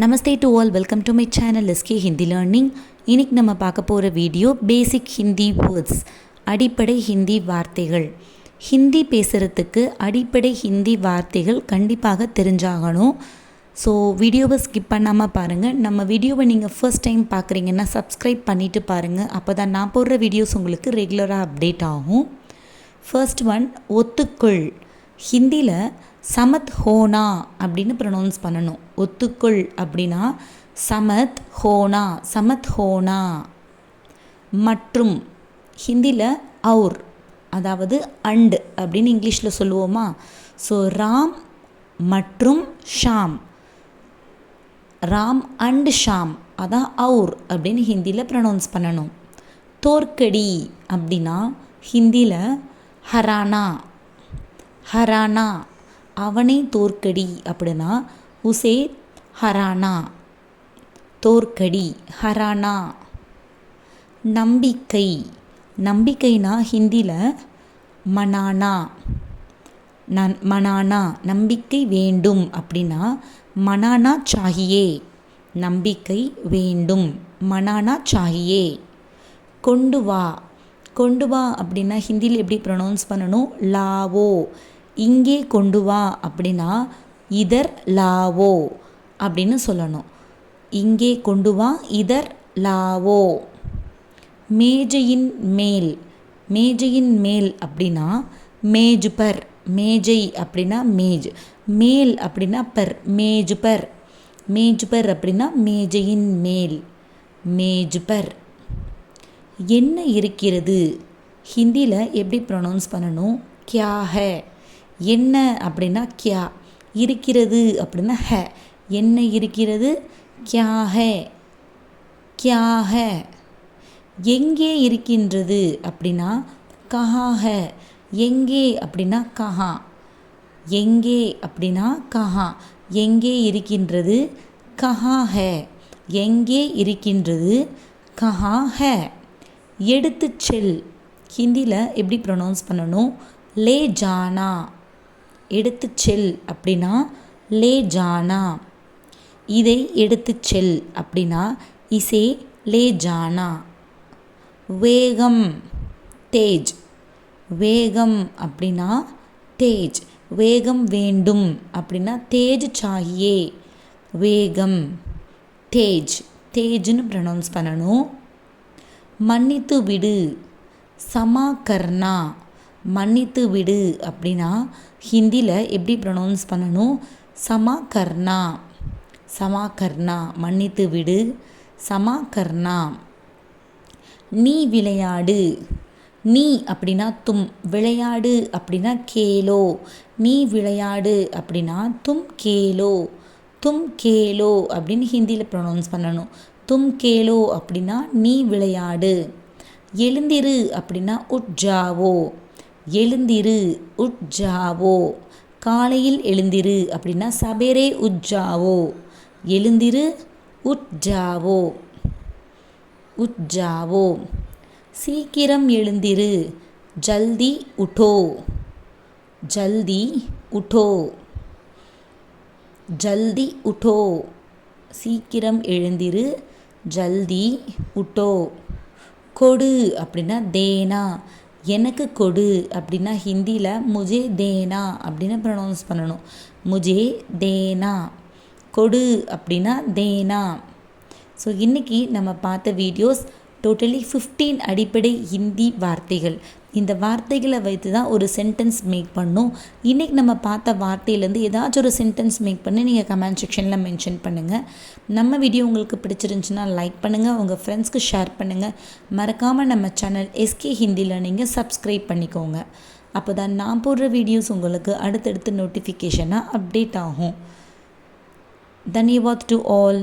Namaste to all welcome to my channel SK Hindi learning இன்னைக்கு நம்ம பார்க்க போகிற வீடியோ பேசிக் ஹிந்தி வேர்ட்ஸ் அடிப்படை ஹிந்தி வார்த்தைகள். ஹிந்தி பேசுகிறதுக்கு அடிப்படை ஹிந்தி வார்த்தைகள் கண்டிப்பாக தெரிஞ்சாகணும். ஸோ வீடியோவை ஸ்கிப் பண்ணாமல் பாருங்கள் நம்ம வீடியோவை நீங்கள் ஃபர்ஸ்ட் டைம் பார்க்குறீங்கன்னா சப்ஸ்கிரைப் பண்ணிவிட்டு பாருங்கள் அப்போ தான் நான் போடுற வீடியோஸ் உங்களுக்கு ரெகுலராக அப்டேட் ஆகும். ஃபர்ஸ்ட் ஒன் ஒத்துக்குள். ஹிந்தியில் சமத் ஹோனா அப்படின்னு ப்ரொனவுன்ஸ் பண்ணணும். ஒத்துக்குள் அப்படின்னா சமத் ஹோனா சமத் ஹோனா. மற்றும் ஹிந்தியில் அவுர் அதாவது அண்டு அப்படின்னு இங்கிலீஷில் சொல்லுவோமா? ஸோ ராம் மற்றும் ஷாம். ராம் அண்டு ஷாம் அதான் அவுர் அப்படின்னு ஹிந்தியில் ப்ரொனவுன்ஸ் பண்ணணும். தோற்கடி அப்படின்னா ஹிந்தியில் ஹரானா. ஹரானா. அவனை தோற்கடி அப்படின்னா உசே ஹரானா. தோற்கடி ஹரானா. நம்பிக்கை. நம்பிக்கைனா ஹிந்தியில் மனானா. நன் மனானா நம்பிக்கை வேண்டும் அப்படின்னா மனானா சாகியே நம்பிக்கை வேண்டும் மனானா சாகியே கொண்டு வா. கொண்டு வா அப்படின்னா ஹிந்தியில் எப்படி ப்ரொனவுன்ஸ் பண்ணணும்? லாவோ. இங்கே கொண்டு வா அப்படின்னா இதர் லாவோ அப்படின்னு சொல்லணும். இங்கே கொண்டு வா இதர் லாவோ மேஜையின் மேல் மேஜையின் மேல் அப்படின்னா மேஜ் பர் மேஜை அப்படின்னா மேஜ் மேல் அப்படின்னா பர் மேஜ் பர் மேஜ் பர் அப்படின்னா மேஜையின் மேல் மேஜ் பர் என்ன இருக்கிறது? ஹிந்தியில் எப்படி ப்ரொனவுன்ஸ் பண்ணணும்? கியா ஹே என்ன அப்படின்னா கியா. இருக்கிறது அப்படின்னா ஹே. என்ன இருக்கிறது? கியா ஹே கியா ஹே எங்கே இருக்கின்றது அப்படின்னா கஹா ஹே எங்கே அப்படின்னா கஹா. எங்கே அப்படின்னா கஹா. எங்கே இருக்கின்றது? கஹா ஹே எங்கே இருக்கின்றது? கஹா ஹே எடுத்து செல். ஹிந்தியில் எப்படி ப்ரொனவுன்ஸ் பண்ணணும்? லே ஜானா. எடுத்து செல் அப்படின்னா லே ஜானா இதை எடுத்து செல் அப்படின்னா இசே லே ஜானா வேகம் தேஜ் வேகம் அப்படின்னா தேஜ் வேகம் வேண்டும் அப்படின்னா தேஜ் சாகியே வேகம் தேஜ் தேஜ்னு ப்ரொனவுன்ஸ் பண்ணணும். மன்னித்து விடு சமா கர்ணா மன்னித்து விடு அப்படின்னா ஹிந்தியில் எப்படி ப்ரொனவுன்ஸ் பண்ணணும்? சமா கர்ணா சமா கர்ணா மன்னித்து விடு. சமா கர்ணா நீ விளையாடு. நீ அப்படின்னா தும். விளையாடு அப்படின்னா கேலோ. நீ விளையாடு அப்படின்னா தும் கேலோ. தும் கேலோ அப்படின்னு ஹிந்தியில் ப்ரொனவுன்ஸ் பண்ணணும். தும் கேலோ அப்படின்னா நீ விளையாடு. எழுந்திரு அப்படின்னா உட்ஜாவோ. எழுந்திரு உட்ஜாவோ காலையில் எழுந்திரு அப்படின்னா சபேரே உஜ்ஜாவோ. எழுந்திரு உட்ஜாவோ உட்ஜாவோ சீக்கிரம் எழுந்திரு ஜல்தி உட்டோ. ஜல்தி உட்டோ. ஜல்தி உட்டோ. சீக்கிரம் எழுந்திரு ஜல்தி உட்டோ. கொடு அப்படின்னா தேனா. எனக்கு கொடு அப்படின்னா ஹிந்தியில் முஜே தேனா அப்படின்னு ப்ரொனவுன்ஸ் பண்ணணும். முஜே தேனா. கொடு அப்படின்னா தேனா. ஸோ இன்றைக்கி நம்ம பார்த்த வீடியோஸ் டோட்டலி ஃபிஃப்டீன் அடிப்படை ஹிந்தி வார்த்தைகள். இந்த வார்த்தைகளை வைத்து தான் ஒரு சென்டென்ஸ் மேக் பண்ணோம். இன்றைக்கி நம்ம பார்த்த வார்த்தையிலேருந்து ஏதாச்சும் ஒரு சென்டென்ஸ் மேக் பண்ணி நீங்கள் கமெண்ட் செக்ஷனில் மென்ஷன் பண்ணுங்கள் நம்ம வீடியோ உங்களுக்கு பிடிச்சிருந்துச்சுன்னா லைக் பண்ணுங்கள் உங்கள் ஃப்ரெண்ட்ஸ்க்கு ஷேர் பண்ணுங்கள் மறக்காமல் நம்ம சேனல் எஸ்கே ஹிந்தியில் நீங்கள் சப்ஸ்கிரைப் பண்ணிக்கோங்க. அப்போ தான் நான் போடுற வீடியோஸ் உங்களுக்கு அடுத்தடுத்து நோட்டிஃபிகேஷனாக அப்டேட் ஆகும். தன்யவாத் டு ஆல்